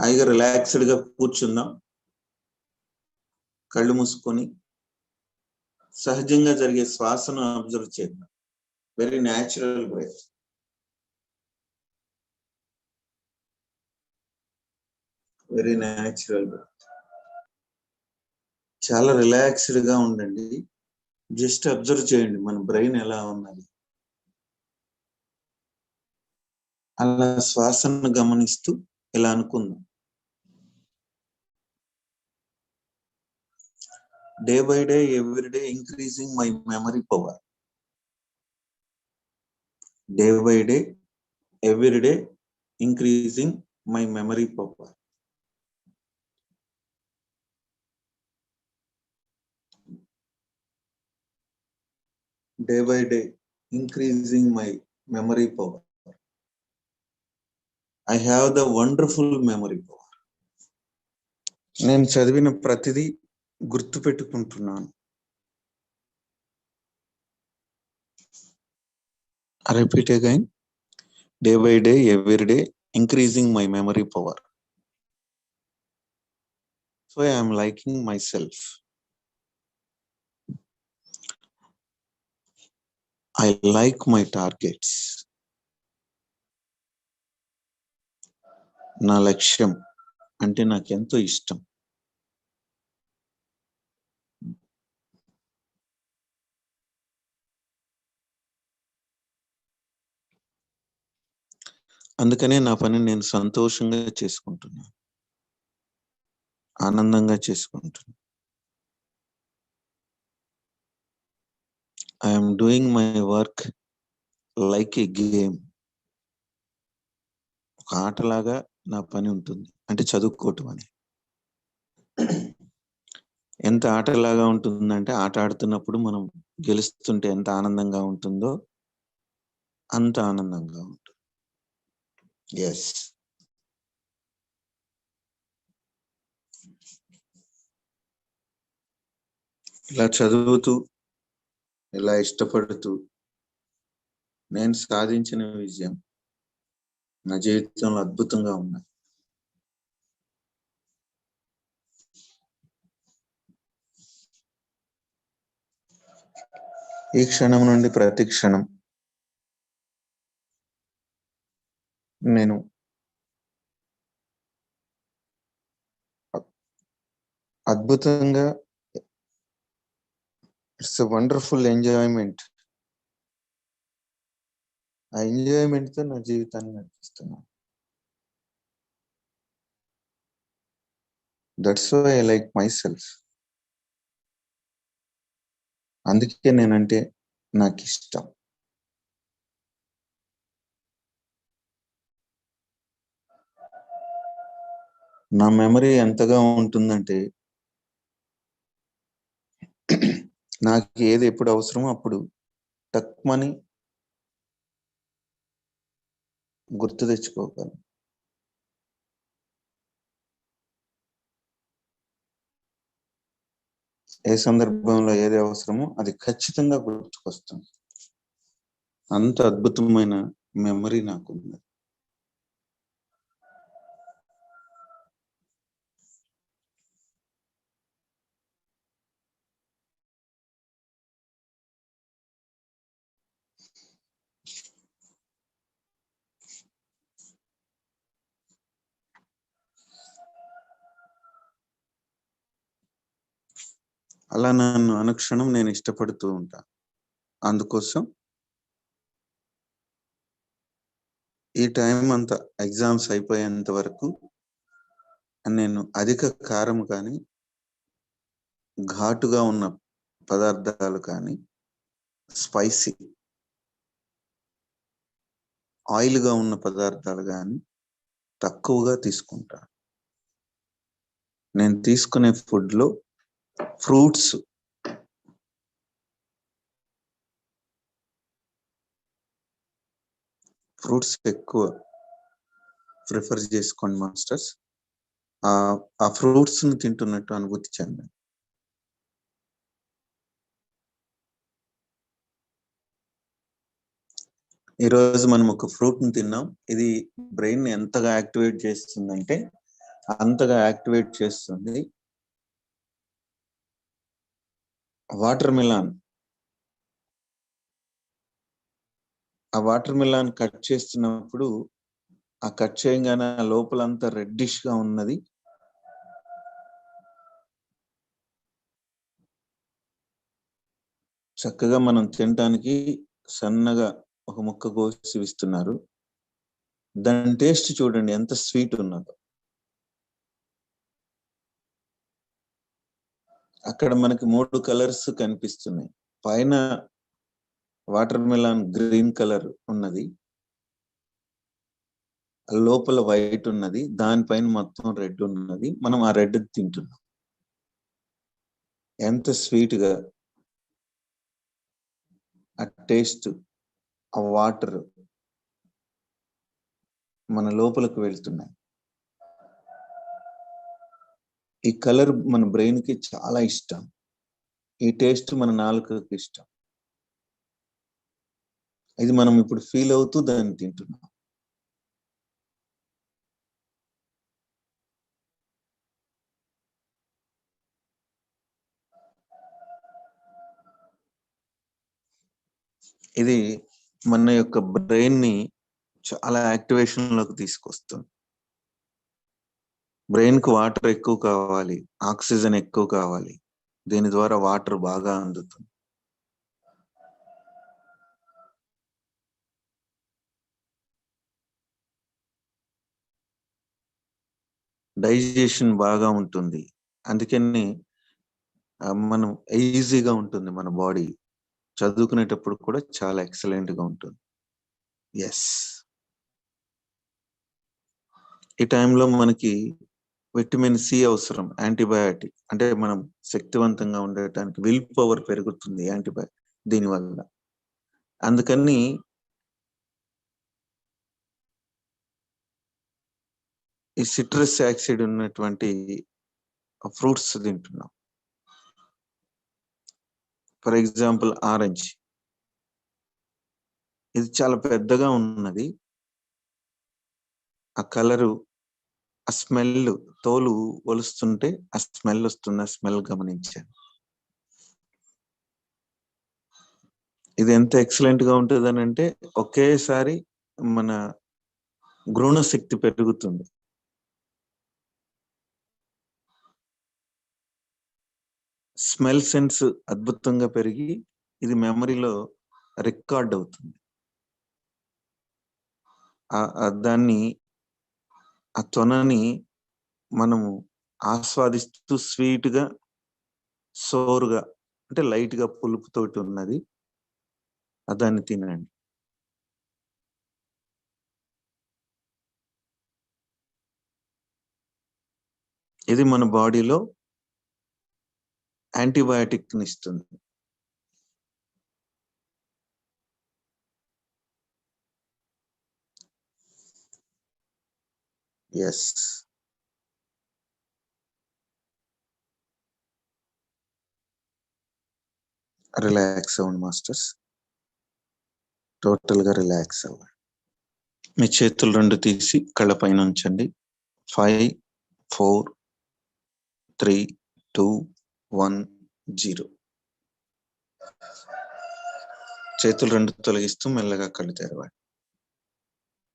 హాయిగా రిలాక్స్డ్గా కూర్చుందాం. కళ్ళు మూసుకొని సహజంగా జరిగే శ్వాసను అబ్జర్వ్ చేద్దాం. Very natural breath very natural breath చాలా రిలాక్స్డ్గా ఉండండి. జస్ట్ అబ్జర్వ్ చేయండి మన బ్రెయిన్ ఎలా ఉన్నది. అలా శ్వాసను గమనిస్తూ ఇలా అనుకుందాం. Day by day every day increasing my memory power day by day every day increasing my memory power day by day increasing my memory power. I have the wonderful memory power. నేను చదివిన ప్రతిదీ గుర్తుపెట్టుకుంటున్నాను. Repeat again day by day every day increasing my memory power so I'm liking my self I like my targets నా లక్ష్యం అంటే నాకు ఎంతో ఇష్టం. అందుకనే నా పని నేను సంతోషంగా చేసుకుంటున్నాను ఆనందంగా చేసుకుంటున్నాను I'm doing my work like a game ఒక ఆటలాగా నా పని ఉంటుంది. అంటే చదువుకోవటం అని. ఎంత ఆటలాగా ఉంటుందంటే ఆట ఆడుతున్నప్పుడు మనం గెలుస్తుంటే ఎంత ఆనందంగా ఉంటుందో అంత ఆనందంగా ఉంటుంది. ఎస్ ఇలా చదువుతూ ఇలా ఇష్టపడుతూ నేను సాధించిన విజయం నా జీవితంలో అద్భుతంగా ఉన్నాయి ఈ క్షణం నుండి ప్రతి క్షణం నేను అద్భుతంగా ఇట్స్ వండర్ఫుల్ ఎంజాయ్మెంట్ ఆ ఎంజాయ్మెంట్తో నా జీవితాన్ని నడిపిస్తున్నాను that's why I like myself అందుకే నేనంటే నాకు ఇష్టం నా మెమరీ ఎంతగా ఉంటుందంటే నాకు ఏది ఎప్పుడు అవసరమో అప్పుడు టక్మని గుర్తు తెచ్చుకోగలను. ఏ సందర్భంలో ఏది అవసరమో అది ఖచ్చితంగా గుర్తుకొస్తుంది. అంత అద్భుతమైన మెమరీ నాకుంది. అలా నన్ను అనుక్షణం నేను ఇష్టపడుతూ ఉంటాను అందుకోసం ఈ టైం అంతా ఎగ్జామ్స్ అయిపోయేంత వరకు నేను అధిక కారం కానీ ఘాటుగా ఉన్న పదార్థాలు కానీ స్పైసీ ఆయిల్గా ఉన్న పదార్థాలు కానీ తక్కువగా తీసుకుంటాను నేను తీసుకునే ఫుడ్లో ఫ్రూట్స్. ఫ్రూట్స్ ఎక్కువ ప్రిఫర్ చేసుకోండి మాస్టర్స్. ఆ ఫ్రూట్స్ని తింటున్నట్టు అనుభూతి చెందండి. ఈరోజు మనం ఒక ఫ్రూట్ని తిన్నాం. ఇది బ్రెయిన్ ఎంతగా యాక్టివేట్ చేస్తుందంటే అంతగా యాక్టివేట్ చేస్తుంది. Watermelon. ఆ వాటర్ మిలాన్ కట్ చేస్తున్నప్పుడు ఆ కట్ చేయగానే ఆ లోపలంతా రెడ్డిష్గా ఉన్నది. చక్కగా మనం తినటానికి సన్నగా ఒక ముక్క కోసి ఇస్తున్నారు. దాని టేస్ట్ చూడండి ఎంత స్వీట్ ఉన్నదో. అక్కడ మనకి మూడు కలర్స్ కనిపిస్తున్నాయి. పైన వాటర్ మిలాన్ గ్రీన్ కలర్ ఉన్నది. లోపల వైట్ ఉన్నది. దానిపైన మొత్తం రెడ్ ఉన్నది. మనం ఆ రెడ్ తింటున్నాం. ఎంత స్వీట్గా ఆ టేస్ట్ ఆ వాటర్ మన లోపలికి వెళ్తున్నాయి. ఈ కలర్ మన బ్రెయిన్కి చాలా ఇష్టం. ఈ టేస్ట్ మన నాలుకకి ఇష్టం. ఇది మనం ఇప్పుడు ఫీల్ అవుతూ దాన్ని తింటున్నాం. ఇది మన యొక్క బ్రెయిన్ని చాలా యాక్టివేషన్లోకి తీసుకొస్తుంది. బ్రెయిన్కు వాటర్ ఎక్కువ కావాలి ఆక్సిజన్ ఎక్కువ కావాలి. దీని ద్వారా వాటర్ బాగా అందుతుంది. డైజెషన్ బాగా ఉంటుంది. అందుకని మనం ఈజీగా ఉంటుంది మన బాడీ. చదువుకునేటప్పుడు కూడా చాలా ఎక్సలెంట్గా ఉంటుంది. ఎస్ ఈ టైంలో మనకి విటమిన్ సి అవసరం యాంటీబయాటిక్. అంటే మనం శక్తివంతంగా ఉండటానికి విల్ పవర్ పెరుగుతుంది యాంటీబయాటిక్ దీనివల్ల అందుకని ఈ సిట్రస్ యాక్సిడ్ ఉన్నటువంటి ఫ్రూట్స్ తింటున్నాం. For example orange. ఇది చాలా పెద్దగా ఉన్నది. ఆ కలరు ఆ స్మెల్ తోలు ఒలుస్తుంటే ఆ స్మెల్ వస్తుంది ఆ స్మెల్ గమనించాను ఇది ఎంత ఎక్సలెంట్గా ఉంటుంది అని అంటే ఒకేసారి మన భ్రూణ శక్తి పెరుగుతుంది. స్మెల్ సెన్స్ అద్భుతంగా పెరిగి ఇది మెమరీలో రికార్డ్ అవుతుంది. దాన్ని ఆ తొనని మనము ఆస్వాదిస్తూ స్వీట్గా సోరుగా అంటే లైట్గా పులుపుతోటి ఉన్నది దాన్ని తినండి. ఇది మన బాడీలో యాంటీబయాటిక్ ఇస్తుంది. ఎస్ రిలాక్స్ అవ్వండి మాస్టర్స్. టోటల్గా రిలాక్స్ అవ్వండి. మీ చేతులు రెండు తీసి కళ్ళ పైన ఉంచండి. Five four three two one zero చేతులు రెండు తొలగిస్తూ మెల్లగా కళ్ళు తెరవండి.